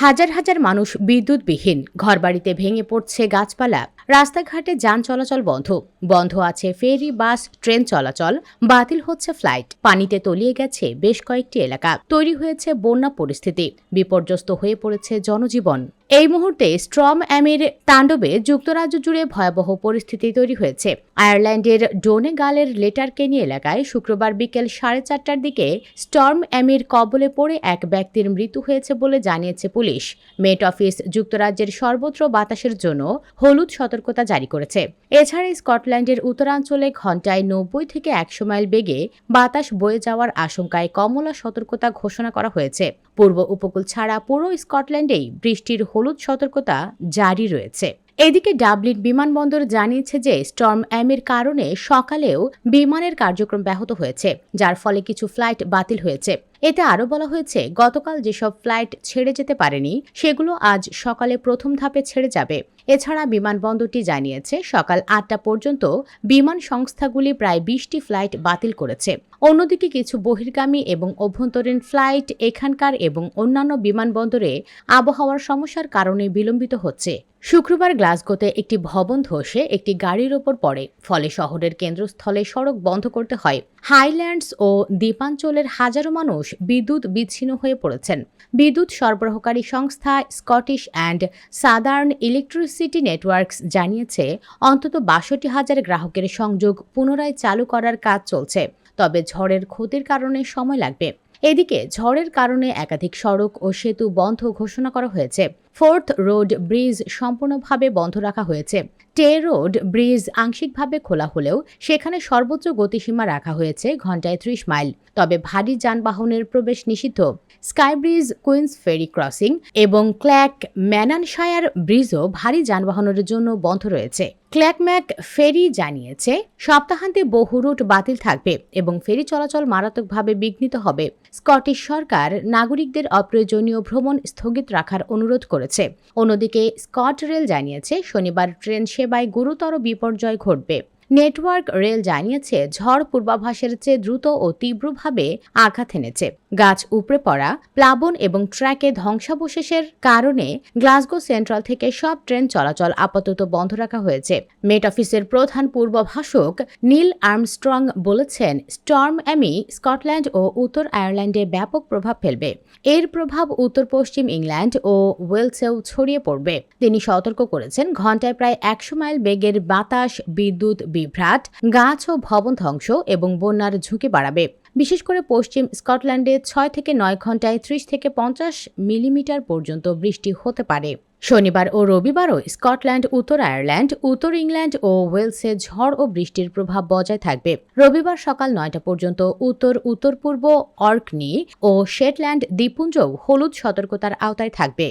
হাজার হাজার মানুষ বিদ্যুৎবিহীন, ঘরবাড়িতে ভেঙে পড়ছে গাছপালা, রাস্তাঘাটে যান চলাচল বন্ধ। বন্ধ আছে ফেরি, বাস, ট্রেন চলাচল, বাতিল হচ্ছে ফ্লাইট। পানিতে তলিয়ে গেছে বেশ কয়েকটি এলাকা। তৈরি হয়েছে বন্যা পরিস্থিতি। বিপর্যস্ত হয়ে পড়েছে জনজীবন। এই মুহূর্তে স্ট্রম অ্যামের তাণ্ডবে যুক্তরাজ্য জুড়ে ভয়াবহ পরিস্থিতি তৈরি হয়েছে। আয়ারল্যান্ডের ডোনেগালের লেটার কেনি এলাকায় শুক্রবার বিকেল সাড়ে চারটার দিকে স্টর্ম অ্যামির কবলে পড়ে এক ব্যক্তির মৃত্যু হয়েছে বলে জানিয়েছে পুলিশ। মেট অফিস যুক্তরাজ্যের সর্বত্র বাতাসের জন্য হলুদ সতর্কতা জারি করেছে। এছাড়া স্কটল্যান্ডের উত্তরাঞ্চলে ঘন্টায় নব্বই থেকে একশো মাইল বেগে বাতাস বয়ে যাওয়ার আশঙ্কায় কমলা সতর্কতা ঘোষণা করা হয়েছে। পূর্ব উপকূল ছাড়া পুরো স্কটল্যান্ডেই বৃষ্টির হলুদ সতর্কতা জারি রয়েছে। এদিকে ডাবলিন বিমানবন্দর জানিয়েছে যে স্টর্ম অ্যামের কারণে সকালেও বিমানের কার্যক্রম ব্যাহত হয়েছে, যার ফলে কিছু ফ্লাইট বাতিল হয়েছে। এতে আরও বলা হয়েছে, গতকাল যেসব ফ্লাইট ছেড়ে যেতে পারেনি, সেগুলো আজ সকালে প্রথম ধাপে ছেড়ে যাবে। এছাড়া বিমানবন্দরটি জানিয়েছে, সকাল আটটা পর্যন্ত বিমান সংস্থাগুলি প্রায় বিশটি ফ্লাইট বাতিল করেছে। অন্যদিকে কিছু বহির্গামী এবং অভ্যন্তরীণ ফ্লাইট এখানকার এবং অন্যান্য বিমানবন্দরে আবহাওয়ার সমস্যার কারণে বিলম্বিত হচ্ছে। শুক্রবার গ্লাসগোতে একটি ভবন ধসে একটি গাড়ির ওপর পড়ে। ফলে শহরের কেন্দ্রস্থলে সড়ক বন্ধ করতে হয়। হাইল্যান্ডস ও দ্বীপাঞ্চলের হাজারো মানুষ বিদ্যুৎ বিচ্ছিন্ন হয়ে পড়েছেন। বিদ্যুৎ সরবরাহকারী সংস্থা Scottish and Southern electricity networks জানিয়েছে, অন্তত বাষট্টি হাজার গ্রাহকের সংযোগ পুনরায় চালু করার কাজ চলছে। তবে ঝড়ের ক্ষতির কারণে সময় লাগবে। এদিকে ঝড়ের কারণে একাধিক সড়ক ও সেতু বন্ধ ঘোষণা করা হয়েছে। ফোর্থ রোড ব্রিজ সম্পূর্ণভাবে বন্ধ রাখা হয়েছে। টে রোড ব্রিজ আংশিকভাবে খোলা হলেও সেখানে সর্বোচ্চ গতিসীমা রাখা হয়েছে ঘন্টায় ত্রিশ মাইল। তবে ভারী যানবাহনের প্রবেশ নিষিদ্ধ। স্কাই ব্রিজ, কুইন্স ফেরি ক্রসিং এবং ক্ল্যাক ম্যানানশায়ার ব্রিজও ভারী যানবাহনের জন্য বন্ধ রয়েছে। ক্ল্যাকম্যাক ফেরি জানিয়েছে, সপ্তাহান্তে বহু রুট বাতিল থাকবে এবং ফেরি চলাচল মারাত্মকভাবে বিঘ্নিত হবে। স্কটিশ সরকার নাগরিকদের অপ্রয়োজনীয় ভ্রমণ স্থগিত রাখার অনুরোধ করেছে। অন্যদিকে স্কট রেল জানিয়েছে, শনিবার ট্রেন সেবায় গুরুতর বিপর্যয় ঘটবে। নেটওয়ার্ক রেল জানিয়েছে, ঝড় পূর্বাভাসের চেয়ে দ্রুত ও তীব্রভাবে আঘাত এনেছে। গাছ উপড়ে পড়া, প্লাবন এবং ট্র্যাকে ধ্বংসাবশেষের কারণে গ্লাসগো সেন্ট্রাল থেকে সব ট্রেন চলাচল আপাতত বন্ধ রাখা হয়েছে। মেট অফিসের প্রধান পূর্বভাষক নীল আর্মস্ট্রং বলেছেন, স্টর্ম অ্যামি স্কটল্যান্ড ও উত্তর আয়ারল্যান্ডে ব্যাপক প্রভাব ফেলবে। এর প্রভাব উত্তর পশ্চিম ইংল্যান্ড ও ওয়েলসেও ছড়িয়ে পড়বে। তিনি সতর্ক করেছেন, ঘন্টায় প্রায় একশো মাইল বেগের বাতাস, বিদ্যুৎ বিভ্রাট, গাছ ও ভবন ধ্বংস এবং বন্যার ঝুঁকি বাড়াবে। বিশেষ করে পশ্চিম স্কটল্যান্ডে ছয় থেকে নয় ঘন্টায় ত্রিশ থেকে পঞ্চাশ মিলিমিটার পর্যন্ত বৃষ্টি হতে পারে। শনিবার ও রবিবারও স্কটল্যান্ড, উত্তর আয়ারল্যান্ড, উত্তর ইংল্যান্ড ও ওয়েলসে ঝড় ও বৃষ্টির প্রভাব বজায় থাকবে। রবিবার সকাল নয়টা পর্যন্ত উত্তর উত্তর পূর্ব অর্কনি ও শেটল্যান্ড দ্বীপপুঞ্জও হলুদ সতর্কতার আওতায় থাকবে।